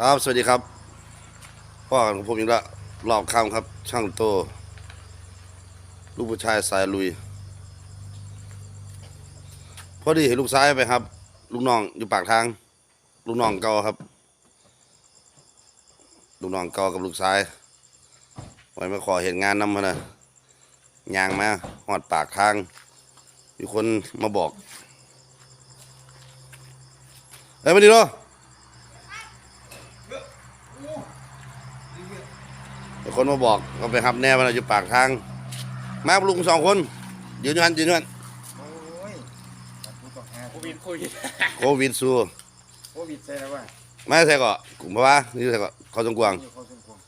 ครับสวัสดีครับพ่อของผมอีกแล้วรอบค่ำครับ ช่างโต ลูกผู้ชายสายลุย พอดีเห็นลูกซ้ายไปครับ ลูกน้องอยู่ปากทาง ลูกน้องเก่าครับ ลูกน้องเก่ากับลูกซ้ายไว้มาขอเห็นงานนำมานะยางมาหอดปากทาง มีคนมาบอกเฮ้ยมาดีเนาะ คนมาบอกก็ไปหับแน่มันอยู่ปากทาง มากับลุงสองคนยืนยันยืนยันโอ้ยตัดผู้ต้องหาโควิดโควิดโควิดสู้โควิดใช่แล้วว่าไม่ใช่ก็กลุ่มเพราะว่านี่ใช่ก็เขาสงกวางนี่เขาสมควร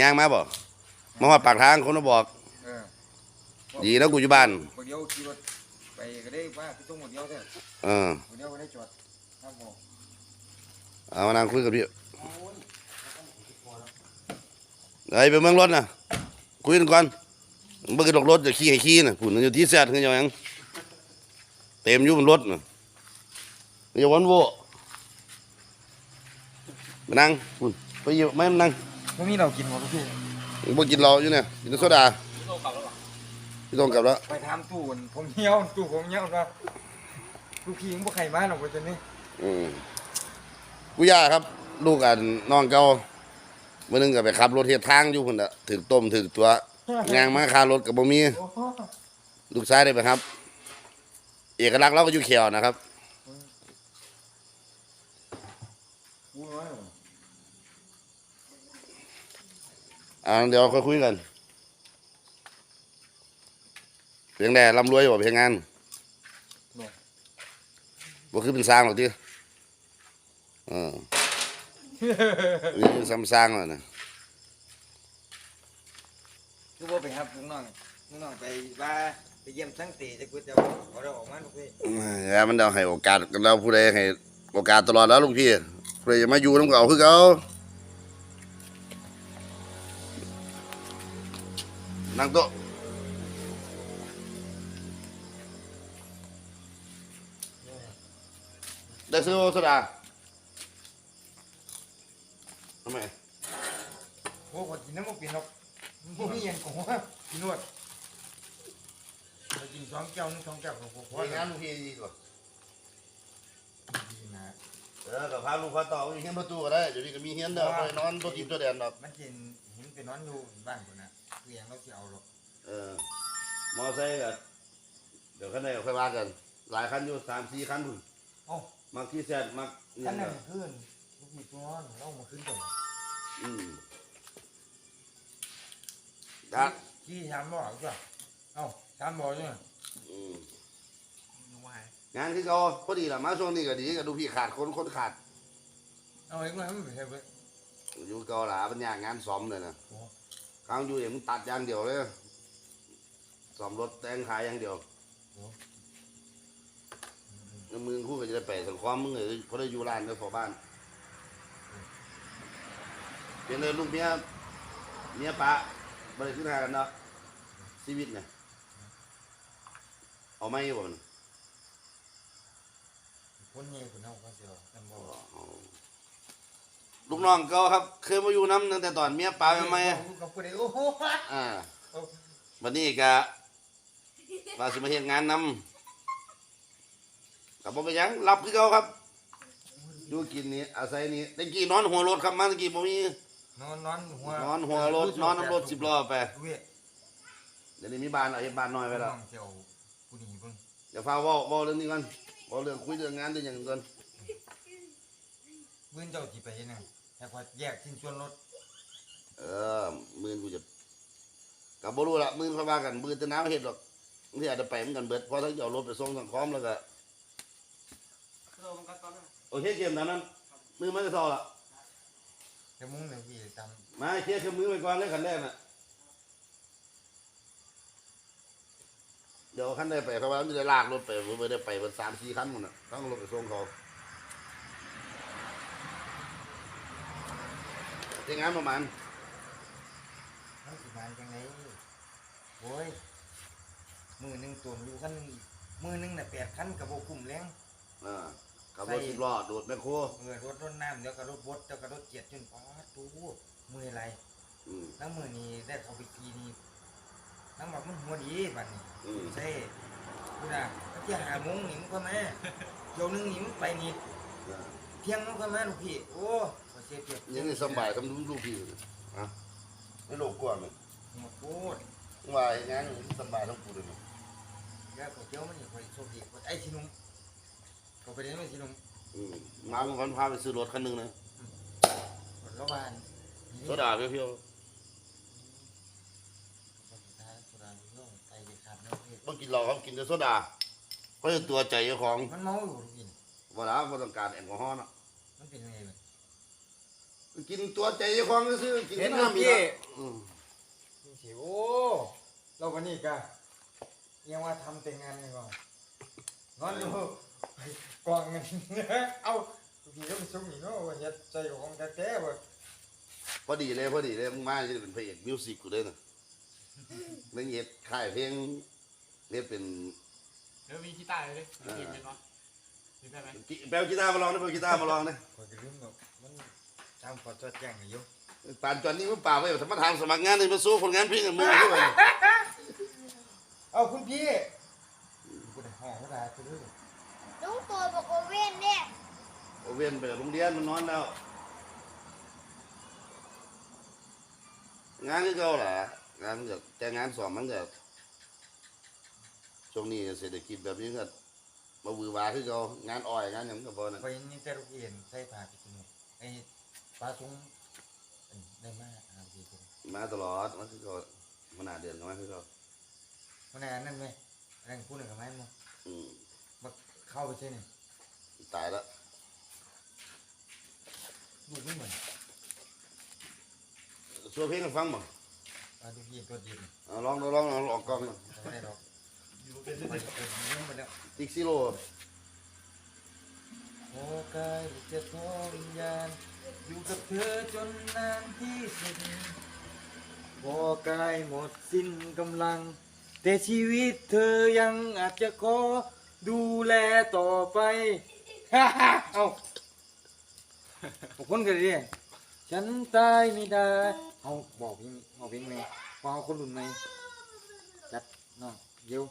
ย่างมาบ่มาว่าปากทางคนมาบอกเออดีแล้วกูอยู่บ้านคนเดียวขี่รถไปก็ได้ว่าพี่ต้องหมดเดียวเถอะเออคนเดียวก็ได้จอดครับผมเอามานั่งคุยกับพี่ เฮ้ยไปเมืองรถนะคุยกันก่อนเมื่อกี้รถจะขี่ให้ขี่นะผุ่นอยู่ที่แซดคือยังยังเต็มอยู่บนรถนะอย่าวันโวมานั่งพุ่นไปอยู่ไม่มานั่งไม่มีเรากินหมดพี่บ่กินเราอยู่เนี่ยกินแต่โซดาโลกกลับแล้วเหรอพี่ต้องกลับแล้วไปทำตู้มันผมเหี่ยวตู้ผมเหี่ยวว่าลูกพี่ยังบ่ใครมาหรอกวันนี้อืมกูย่าครับ ลูกอันน้องเก่าเมื่อนึงก็ไปขับรถเทียทางอยู่พุ่นน่ะถึกต้มถึกตัวงางมาคารถกับบ่มีโอ้โหลูกชายได้ไปครับ เอกลักษณ์เราก็อยู่เขียวนะครับกูน้อยเหรออ่าเดี๋ยวค่อยคุยกันเพียงแต่ร่ำรวยบ่เพียงงานบ่คือเป็นสร้างหรอกที่เออ นี่คือซ้ำสร้างแล้วนะคือว่าไปครับลุงน้องลุงน้องไปว่าไปเยี่ยมทั้งตีจะกูจะขอเราออกมาลูกพี่แล้วมันเดาให้โอกาสกันเราผู้ใดให้โอกาสตลอดแล้วลุงพี่ผู้ใดจะมาอยู่น้ำเก่าคือเขานั่งโต๊ะได้ซื้อโซดา ทำไมโอ้คนกินน้ำมันเปลี่ยนหรอกมันมีอย่างของว่ากินนวดไปกินสองแก้วนึงสองแก้วของผมพองานลุงพี่ดีกว่าดีนะเออกับพาลูกพาต่อมีเฮียนประตูก็ได้เดี๋ยวนี้ก็มีเฮียนเด้อไปนอนตัวทิพย์ตัวแดนดอกมันเห็นเห็นไปนอนอยู่บ้านคนน่ะเรียงเราจะเอาหรอกเออมอไซค์ก็เดี๋ยวข้างในค่อยว่ากัน หลายคันอยู่สามสี่คันพุ่นโอ้มักที่แซดมักอิหขัยันงนั้ก็นขึ้น ลูกพี่ตัวนอนเรามาขึ้นก่อนอืมจ้ะที่ชามบ่อจ้ะเอ้าชามบ่อจ้ะอืมนึกว่าไงงานที่เขาพอดีละมาช่วงนี้ก็ดีก็ดูพี่ขาดคนคนขาด เอาเองมาให้มันไปเถอะเว้ยอยู่เกาหลาเป็นอย่างงานซ้อมเลยนะครั้งอยู่เห็นตัดอย่างเดียวเลยซ้อมรถแต่งขายอย่างเดียวแล้วมึงคู่ก็จะได้ไปสังความมึงเลยเพราะได้อยู่ร้านได้พอบ้าน เป็นเลยลูกเมียเมียปะบริขึ้นหากันเนาะชีวิตเนี่ยเอาไม่บ่มันคนใหญ่คนเอาก็เสียวชามบ่อลูกน้องก็ครับ เคยมาอยู่น้ำตั้งแต่ตอนเมียปลาใหม่ลูกกับผู้ใดโอ้โหๆอ่าเอาวันนี้ก็ว่าสิมาเฮ็ดงานนำกับบ่เป็นหยังรับคือเขาครับ อยู่กินนี่อาศัยนี่ตะกี้นอนหัวรถครับมาตะกี้บ่มี นอนนอนหัวนอนหัวรถนอนน้ำรถสิบล้อไปเว้ยเดี๋ยวนี้มีบ้านเอาเฮ็ดบ้านน้อยไปแล้วน้องเจ้าผู้นี้เพิ่งเดี๋ยวฟ้าเว้าเว้าเรื่องนี้ก่อนเว้าเรื่องคุยเรื่องงานเรื่องหยังก่อนเพิ่นเจ้าสิไปเฮ็ดหยังแต่พอแยกชิ้นส่วนรถ เออมื้อกูจะก็บ่รู้ละมื้อเขาว่ากันมื้อแตะน้ำเฮ็ดหรอกที่อาจจะไปเหมือนกันเบิดเพราะทั้งจะเอารถไปส่งสังคมแล้วก็โลกมันก็ตอนนั้นโอเคเกมตอนนั้นมือมันจะซอละ แต่มุ้งเนี่ยพี่ตามมาเคลียร์เครื่องมือไปก่อนเลยคันแรกน่ะเดี๋ยวคันได้ไปเพราะว่ามันจะลากรถไปมันได้ไปมันสามสี่คันหมดน่ะต้องรถไปส่งเขาที่งานประมาณมันสิมาจังไดโอ้ยมือหนึงตัวอยู่คันหนึงอีกมือหนึงน่ะแปดคันก็บ่คุ้มแรงเออค ขับรถสิบล้อโดดแมคโครเออรถรถน้ำเดี๋ยวก็รถบดเดี๋ยวก็รถเกียร์จนป๊อดตู้มืออะไรอืม แล้วมือนี้ได้เข้าไปกีนี่น้ำหมักมันหัวดีบัดนี้อืม ใช่ดูนะตั้งแต่หาโมงนี่มันก็มาเดี๋ยวหนึงนี่มันไปนี่เที่ยงมันก็มาลูกพี่โอ้ขอเสียเปรียบยังนี่สำบายทำลูกพี่อยู่อะไม่โลกกว่ามั้ยหมดพูดว่าอย่างงั้นสำบายทั้งปูเลยมั้ยแล้วก็เดี๋ยวมันนี่คอยโชคดีกว่าไอ้ชินุ่ม ก็ไปเรียนไม่ชินุ่มอืมมาเมื่อวันพาไปซื้อรถคันหนึงนะกดระบานโซดาเพียวสุดท้ายสุดท้ายเรื่องไตเด็ดขาดเนาะพี่ๆบ่กินเหล้าครับกินแต่โซดาเพราะตัวใจเจ้าของมันเมาอยู่ลูกพี่บ่ล่ะบ่ต้องการแอลกอฮอล์เนาะมันเป็นยังไงบ้างกินตัวใจเจ้าของซื่อๆกินเห็นน้ำน้ำอีกพี่แล้วอืมดูสิโอ้เราวันนี้ก็ยังว่าทำแต่งงานไงก่อนนอนอยู่ กองเงินเอาพี่ก็ไปส่งอีกเนาะว่าเฮ็ดใจของแท้ๆว่าพอดีเลยพอดีเลยมึงมาจะเป็นพระเอกมิวสิกกูเลยน่ะแล้วเฮ็ดค่ายเพลงเรียกเป็นเดี๋ยวมีกีตาร์เลยดิมีเพลงเป็นวะมีได้ไหมกิแปลกีตาร์มาลองนะแปลกีตาร์มาลองนะข่อยก็ลืมเนาะมันตามขอจดแจ้งอยู่ปานจอนนี้มึงป่าไว้สมัครทางสมัครงานเลยมาสู้คนงานเพลงกับมึงด้วยเอาคุณพี่กูได้ห้องก็ได้ไปเลย ลุงตัวบอกว่าเว้นเนี่ยโอเวียนไปโรงเรียนมันนอนแล้ว งานก็เก่าแหละงานก็แต่งานสอบมันก็ช่วงนี้เศรษฐกิจแบบนี้ก็มาบือวาคือเก่างานอ้อยงานหยังก็บ่นะข่อยนี่แต่ลูกเห็นใส่ผ้าไปกินไอ้ปลาซุ้งอันได้มาอ่านดีจังมาตลอดมันคือเก่ามันหนาเดือนก็มาคือเก่ามันอันนั้นไหมอันนั้นพูดหนึ่งกับไม้มั้งอืมมา เข้าไปใช่ไหมตายแล้วลูกไม่เหมือนช่วยเพลงให้ฟังบ่ปลาลูกยิงตัวยิงเอาลองดูลองลองออกกล้องหน่อยไม่ได้หรอกอยู่เป็นไปเปิดเรื่องไปแล้วติ๊กซิโลโอ้กายจะทอวิญญาณอยู่กับเธอจนนานที่สุดพอกายหมดสิ้นกำลัง แต่ชีวิตเธอยังอาจจะขอ ดูแลต่อไปฮ่าฮ่าเอาเอาคนกันดิฉันตายไม่ได้ เอาบอกพี่บอกพี่ไหมบอกเอาคนรุ่นไหมจัดน้องเดี๋ยว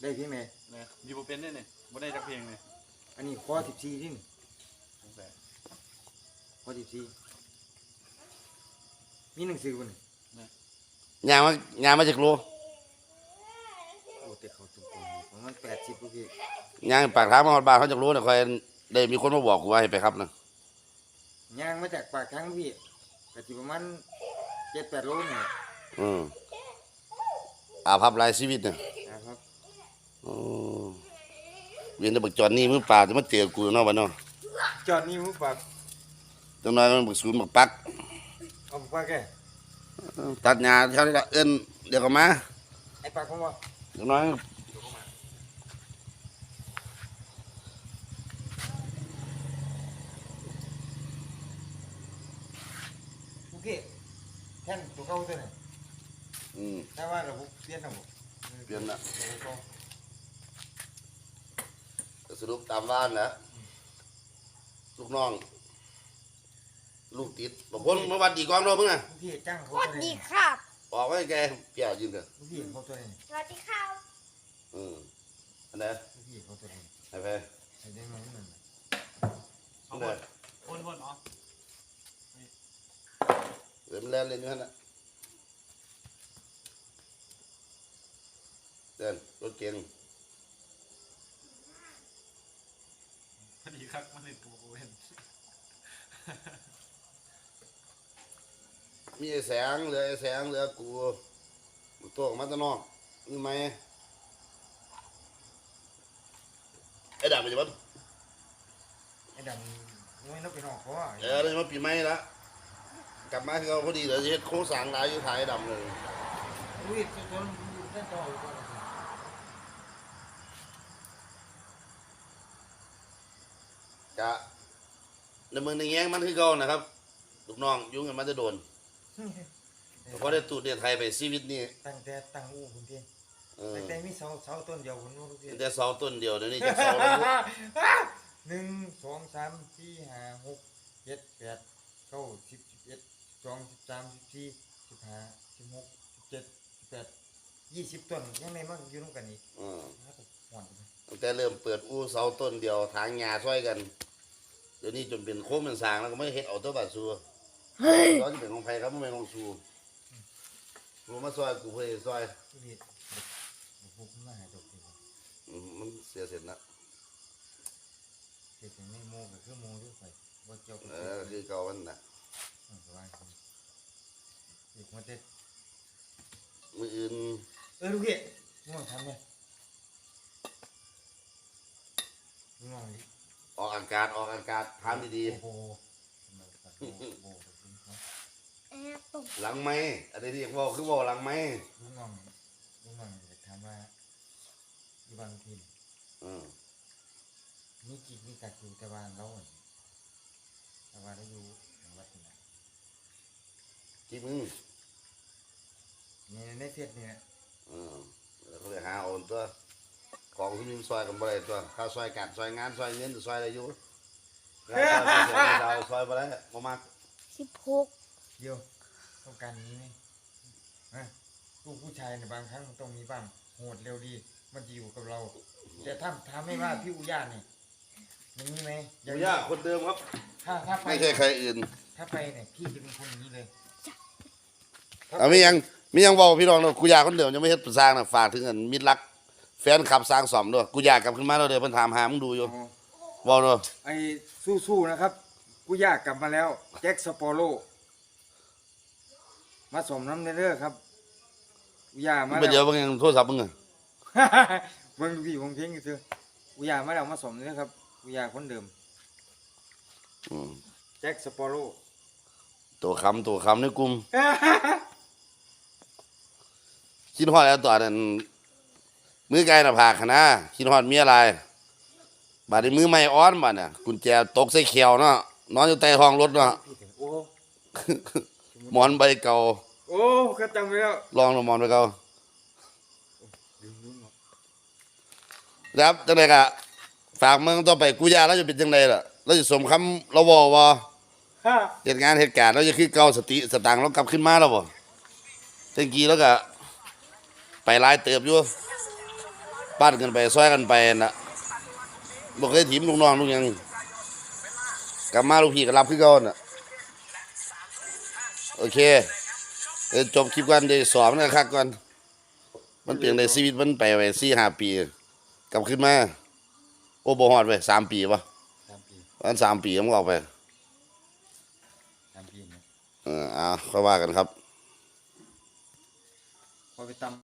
ได้พี่ไหมเนี่ยอยู่เป็นเนี่ยเนี่ยไม่ได้จักเพลงเลยอันนี้ข้อสิบสี่ที่นี่สงสัยข้อสิบสี่มีหนังสือบ่นยางมายางมาจากโล โอ้แต่เขาตรงๆประมาณแปดสิบลูกพี่ ยางปากทางมาฮอดบ้านเขาจากโลเนี่ยคอยได้มีคนมาบอกกูว่าให้ไปครับนะย่างมาจากปากทางลูกพี่กะจิประมาณเจ็ดแปดโลเนี่ยอืมอาภัพหลายชีวิตเนี่ยนะครับโอ้เวียนแต่บักจอนนี่มือป่าจะมาเจอกูเนาะบ้านเนาะจอดนี่มุกปากจังน้อยมันบักศูนย์บักปัก เอาปากแกตัดหญ้าเท่านี้ละเอิ้นเดี๋ยวก็มาไอ้ปากของว่าจังน้อย ลูกพี่แท่นตัว เก่าตัวไหนอืมแต่ว่าเราเปลี่ยนระบบเปลี่ยนละตัวเก่าก็สรุปตามบ้านนะลูกน้อง ลูกติดบอกคนมาวัดดีกองเราเพิ่งอะลูกพี่จ้างเขาสวัสตัวไหนดีครับบอกไว้แกเปียยืนเถอะลูกพี่เขาตัวไหนสวัสดีครับอืมอันไหนลูกพี่เขาตัวไหนไอ้แพ้ไอ้เด้งมันเหมือนเอาวนวนวนอ๋อเล่นเล่นเล่นอยู่นั่นน่ะ เดินรถเก๋งพอดีครับมันเลยกูเว้นมีไอ้แสงเหลือไอ้แสงเหลือกูมันตัวออกมาตะนอกนี่ไหมไอ้ดำมันจะมาไอ้ดำน้อยนักไปนอกเขาอะเออเลยมาปีใหม่ละกลับมาคือเราพอดีเดี๋ยวจะเฮ็ดโค้งสร้างหลายอยู่ถ่ายไอ้ดำเลยลูกพี่ตัวนั้นอยู่ด้านต่ออยู่ก่อน กะ ในเมืองในแย้งมันคือเก่านะครับลูกน้องยุ่งกันมาจะโดนเพราะได้ตูดเดียไทยไปชีวิตนี่ตั้งแต่ตั้งอู่คุณพี่เออตั้งแต่มีเสาเสาต้นเดียวคุณลูกพี่แต่เสาต้นเดียวเดี๋ยวนี้จะเสาแล้วหนึ่งสองสามสี่ห้าหกเจ็ดแปดเก้าสิบสิบเอ็ดสิบสองสิบสามสิบสี่สิบห้าสิบหกสิบเจ็ดสิบแปดยี่สิบต้นยังไงมันอยู่ร่วมกันอีกอืมนะครับหวานไปตั้งแต่เริ่มเปิดอู่เสาต้นเดียวทางหญ้าช่วยกัน เดี๋ยวนี้จนเป็นโค้งเป็นสร้างแล้วก็ไม่เฮ็ดเอาตัวบาดซัวตอนที่เป็นของไผครับไม่เป็นของซูรู้มาซอยกูเพื่อซอยที่นี่บุกบุกมาหาดอกเดียวอืมมันเสียเสร็จนะเด็กยังไม่โมก็คือโมด้วยไปว่าเจ้าก็เออคือเก่ามันน่ะเออสบายคนเด็กมาเต้นมืออื่นเออลูกพี่ง่วงทำเนี่ยง่วงดิ ออกอากาศออกอากาศทานดีโอ้โหทำไมตัดโบโบแบบนี้วะแอบตกๆหลังไม้อันนี้ที่บอกคือบอกหลังไม้ลูกน้องลูกน้องอยากถามว่าอยู่บางทีนอืมมีกิจมีกัดอยู่แต่ว่าเราอะแต่ว่าเราอยู่ในวัดนี่นะจิ๊บมึงในในเฟซเนี่ยอืมแล้วเขาเลยหาเอาตัว ของที่มีซอยกันบ่ได้ตัวข้าวซอยกัดซอยงานซอยเงินซอยอะไรอยู่งานซอยซอยซอยบ่ได้บ่มักสิบหกเดียวต้องการนี้ไหมฮะลูกผู้ชายในยบางครั้งมันต้องมีบ้างโหดเร็วดี มันจะอยู่กับเราแต่ถ้าถ้าไม่ว่าพี่อุย่าเนี่ยอย่างนี้ไหมอยู่ยากคนเดิมครับ ถ้าถ้าไปไม่ใช่ใครอื่นถ้าไปเนี่ยพี่จะเป็นคนอย่างนี้เลยอะมียังมียังบอกพี่น้องเนาะกูอยากคนเดิมยังไม่เฮ็ดสร้างน่ะฝากถึงอันมิตรรัก แฟนขับสร้างสอมด้วยกูอยากกลับขึ้นมาแล้วเดี๋ยวเพิ่นถามหามึงดูอยู่บอกเนาะไอ้สู้ๆนะครับ กูอยากกลับมาแล้ว แจ็คสปอโรมาสมน้ำเนเด้อครับกูอยากมาไปเดี๋แล้ยววบางอย่างโทรศัพท์มึงอะเบิ่งพี่วงเพลงกันเถอะกูอยากมาแล้วมาสมเด้อครับกูอยากคนเดิม อืมแจ็คสปอโรตัวคำตัวคำในกลุ่มคิดฮอดแล้วตัวนั้น มือไกลหน้าผากหั้นนะคิดฮอดเมียอะไรบาดนี้มือไม่อ้อนบาดน่ะกุญแจตกใส่เขียวเนาะนอนอยู่ใต้ท้องรถเนาะพี่เถอะโอ้หมอนใบเก่าโอ้ก็จำไว้แล้วลองลงหมอนใบเก่าลืมลืมหมดครับจังไดกะฝากเมืองต่อไปกูยาแล้วจะเป็นจังไดล่ะเราจะสมคำเราบอกว่าฮ่าเหตุงานเหตุการณ์เราจะคือเก่าสติสตางค์เรากลับขึ้นมาแล้วบ่จังกี้แล้วก็ไปหลายเติบอยู่ ปั้นกันไปซอยกันไปน่ะบ่เคยถิ่มลูกน้องลูกหยังกลับมาลูกพี่ก็รับคือเก่าน่ะโอเคเดี๋ยวจบคลิปกันเดี๋ยวสอบมันคักก่อนมันเปลี่ยนในชีวิตมันไปไว้4 5ปี กลับขึ้นมา โอ้บ่ฮอดเว้ยสามปีป่ะสามปีวันสามปีมันก็ออกไปสามปีนะเอออ่าค่อยว่ากันครับพอไปตำ